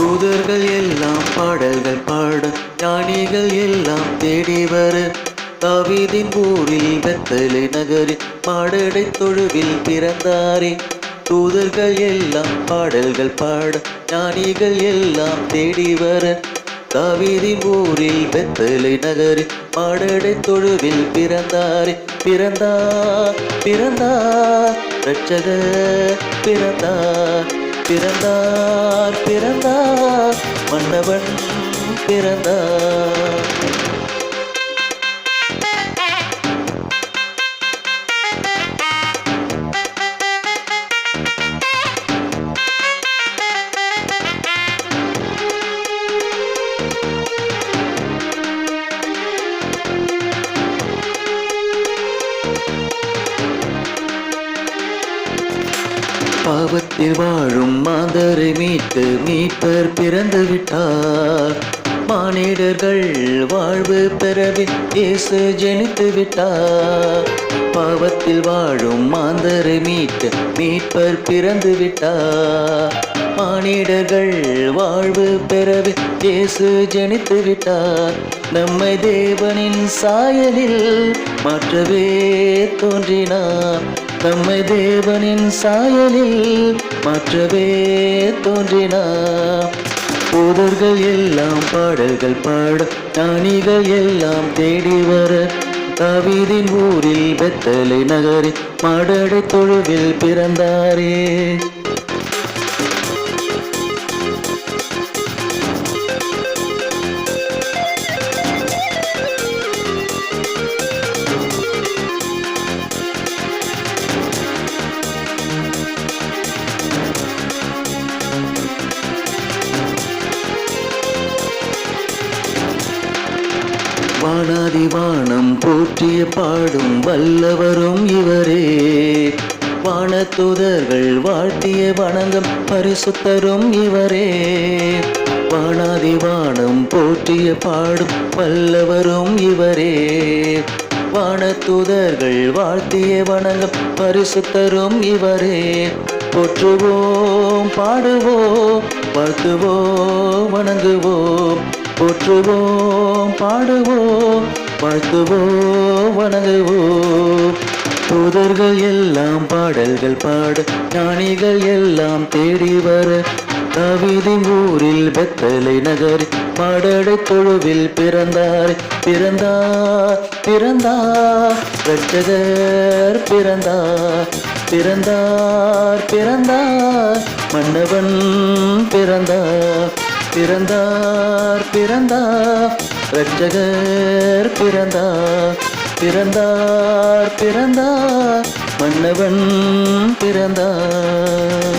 தூதர்கள் எல்லாம் பாடல்கள் பாட ஞானிகள் எல்லாம் தேடி வர. தாவீதின் ஊரில் வெத்தலை நகரில் பாடடை தொழுவில் பிறந்தாரே. தூதர்கள் எல்லாம் பாடல்கள் பாட ஞானிகள் எல்லாம் தேடி வர. தாவீதின் ஊரில் வெத்தலை நகரில் பாடடை தொழுவில் பிறந்தாரே. பிறந்தார் பிறந்தார் ரட்சகர் பிறந்தார் பிறந்தார் பிறந்தார் மன்னவன் பிறந்தார். பாவத்தில் வாழும் மாதரை மீட்டு மீட்பர் பிறந்து விட்டார். மானிடர்கள் வாழ்வு பெறவே இயேசு ஜெனித்து விட்டார். பாவத்தில் வாழும் மாந்தரை மீட்டு மீட்பர் பிறந்து விட்டார். மானிடர்கள் வாழ்வு பெறவே இயேசு ஜெனித்து விட்டார். நம்மை தேவனின் சாயலில் மாற்றவே தோன்றினார். நம்மை தேவனின் சாயலில் மாற்றவே தோன்றினார். தூதர்கள் எல்லாம் பாடல்கள் பாட ஞானிகள் எல்லாம் தேடி வர தாவீதின் ஊரில் பெத்தலை நகரில் மாடடை தொழுவில் பிறந்தாரே. வானாதி வானம் போற்றிய பாடும் வல்லவரும் இவரே. வானத்துதர்கள் வாழ்த்திய வணங்கம் பரிசுத்தரும் இவரே. வானாதி வானம் போற்றிய பாடும் வல்லவரும் இவரே. வானத்துதர்கள் வாழ்த்திய வணங்கம் பரிசுத்தரும் இவரே. போற்றுவோம் பாடுவோம் வாழ்த்துவோம் வணங்குவோம். போற்றுவோம் பாடுவோம் வாழ்த்துவோம் வணங்குவோம் தூதர்கள் எல்லாம் பாடல்கள் பாட ஞானிகள் எல்லாம் தேடி வர. தாவீதின் ஊரில் பெத்தலை நகர் பாடடை தொழுவில் பிறந்தார். பிறந்தார் பிறந்தார் ரட்சகர் பிறந்தார் பிறந்தார் பிறந்தார் மன்னவன் பிறந்தார் பிறந்தார் பிறந்தார். இரட்சகர் பிறந்தார் பிறந்தார் பிறந்தார் மன்னவன் பிறந்தார்